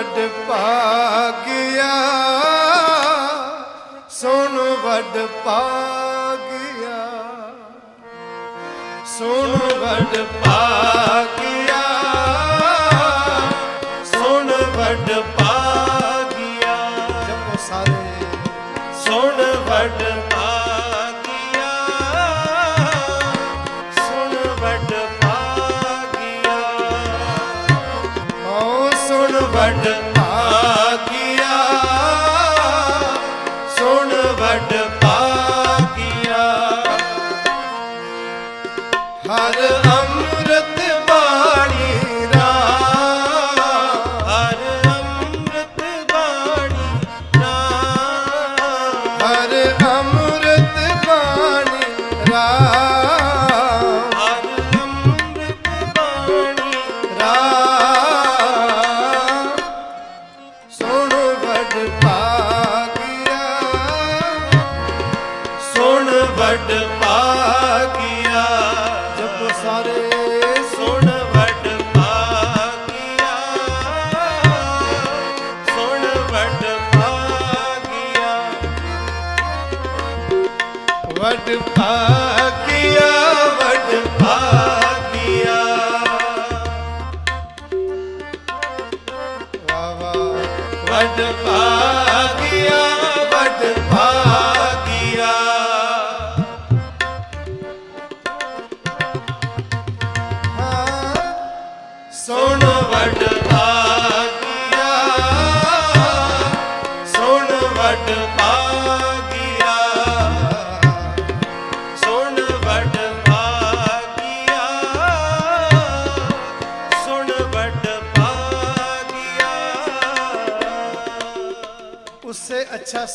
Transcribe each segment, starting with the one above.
ਵੱਡ ਭਾਗਿਆ ਸੁਣ ਵੱਡ ਭਾਗਿਆ ਸੁਣ ਵੱਡ ਭਾਗਿਆ ਸੁਣ ਵੱਡ ਪਾਗਿਆ ਜਪੋ ਸਾਰੇ। ਸੁਣ ਵੱਡ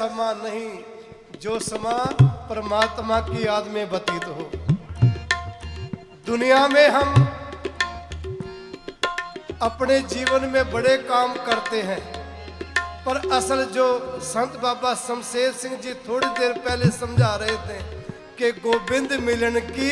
समा नहीं जो समा परमात्मा की याद में बतीत हो। दुनिया में हम अपने जीवन में बड़े काम करते हैं पर असल जो संत बाबा शमशेर सिंह जी थोड़ी देर पहले समझा रहे थे कि गोविंद मिलन की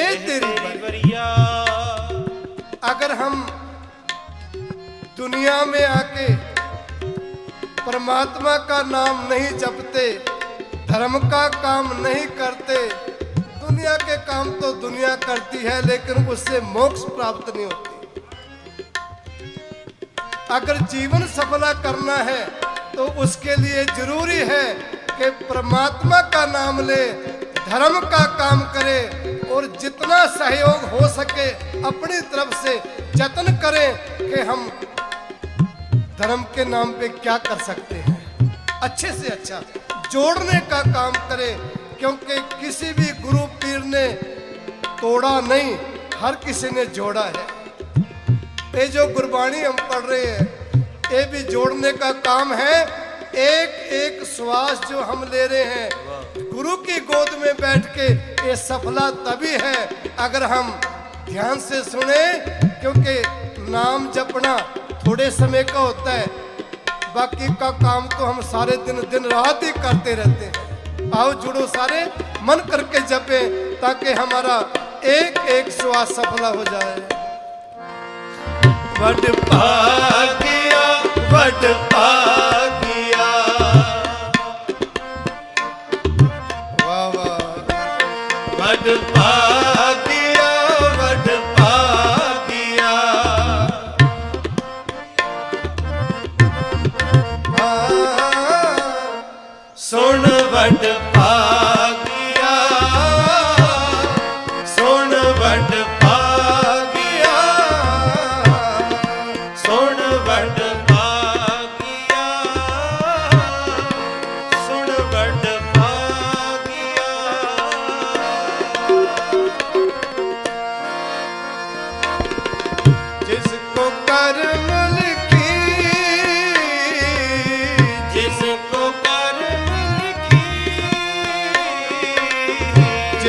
ए तेरी अगर हम दुनिया में आके परमात्मा का नाम नहीं जपते, धर्म का काम नहीं करते। दुनिया के काम तो दुनिया करती है, लेकिन उससे मोक्ष प्राप्त नहीं होती। अगर जीवन सफला करना है तो उसके लिए ज़रूरी है कि परमात्मा का नाम ले, धर्म का काम करे, और जितना सहयोग हो सके, अपनी तरफ़ से जतन करें कि हम धर्म के नाम पे क्या कर सकते हैं? अच्छे से अच्छा जोड़ने का काम करे, क्योंकि किसी भी गुरु पीर ने तोड़ा नहीं, हर किसी ने जोड़ा है। ये जो गुरबाणी हम पढ़ रहे हैं, ये भी जोड़ने का काम है। एक एक श्वास जो हम ले रहे हैं, गुरु की गोद में बैठ के ये सफला तभी है, अगर हम ध्यान से सुने, क्योंकि नाम जपना थोड़े समय का होता है बाकी का काम तो हम सारे दिन दिन रात ही करते रहते हैं आओ जुड़ो सारे मन करके जपे ताकि हमारा एक एक श्वास सफला हो जाए वट भाग्या वट भाग्या वाह वाह वट भाग्या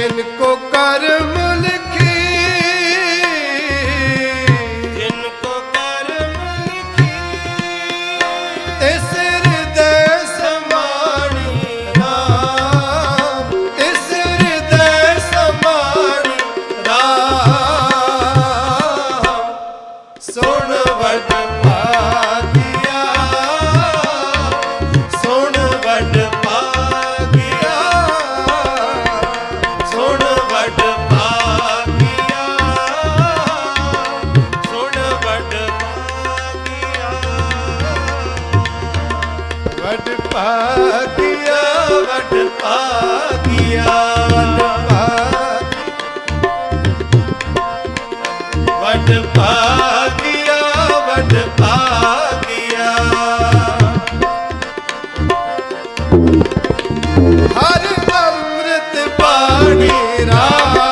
जिनको कर्म ਵਡ ਭਾਗਿਆ ਵਡ ਭਾਗਿਆ ਵਡ ਭਾਗਿਆ। ਵਡ ਹਰ ਅੰਮ੍ਰਿਤ ਪਾਣੀ ਰਾ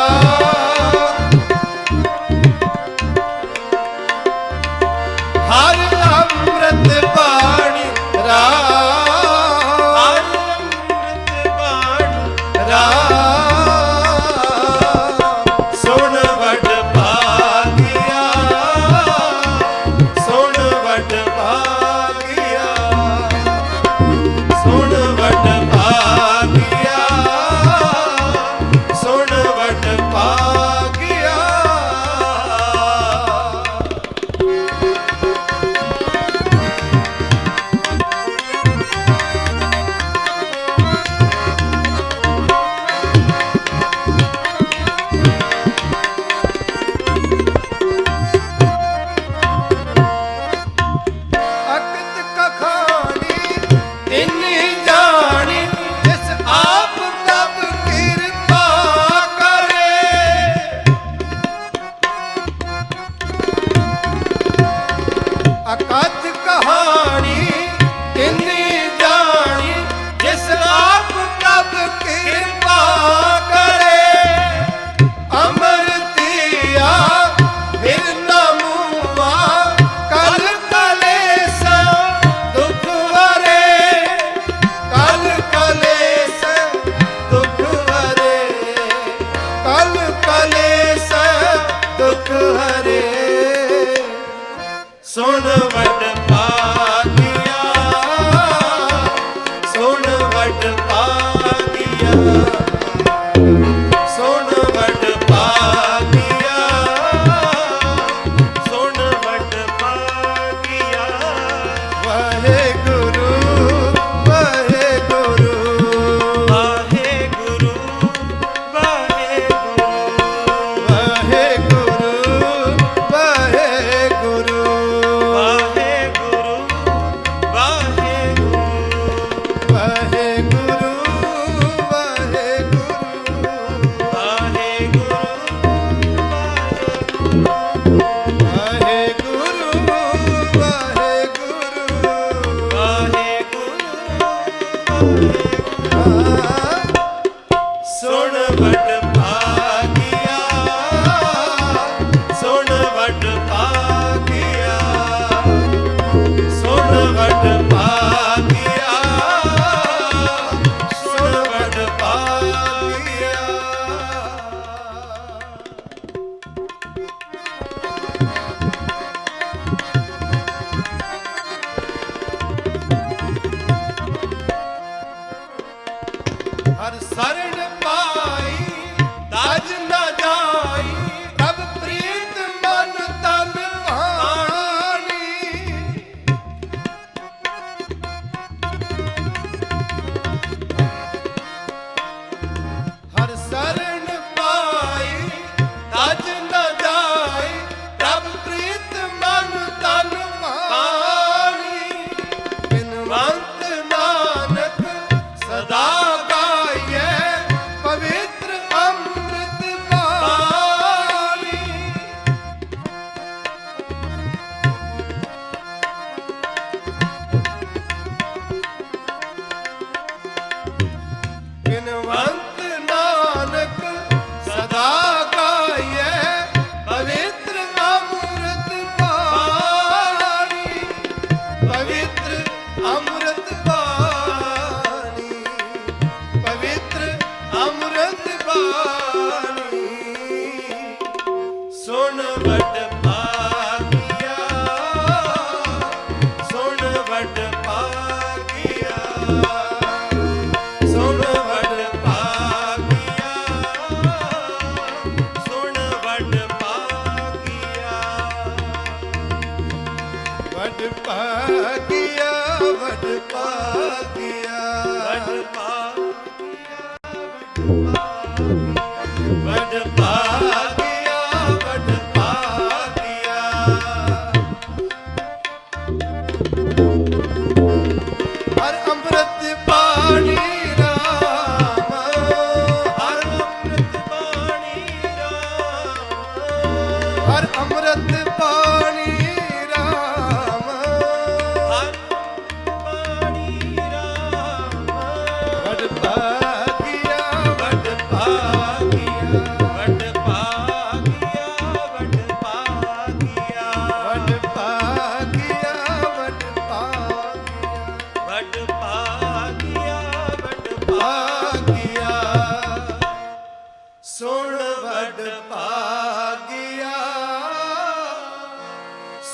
ਸੁਣ ਵਡ ਭਾਗਿਆ।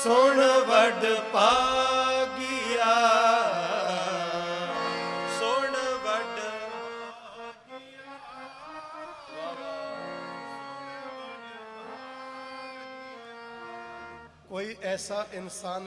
ਸੁਣ ਵਡ ਭਾਗਿਆ। ਸੁਣ ਵਡ ਕੋਈ ਐਸਾ ਇਨਸਾਨ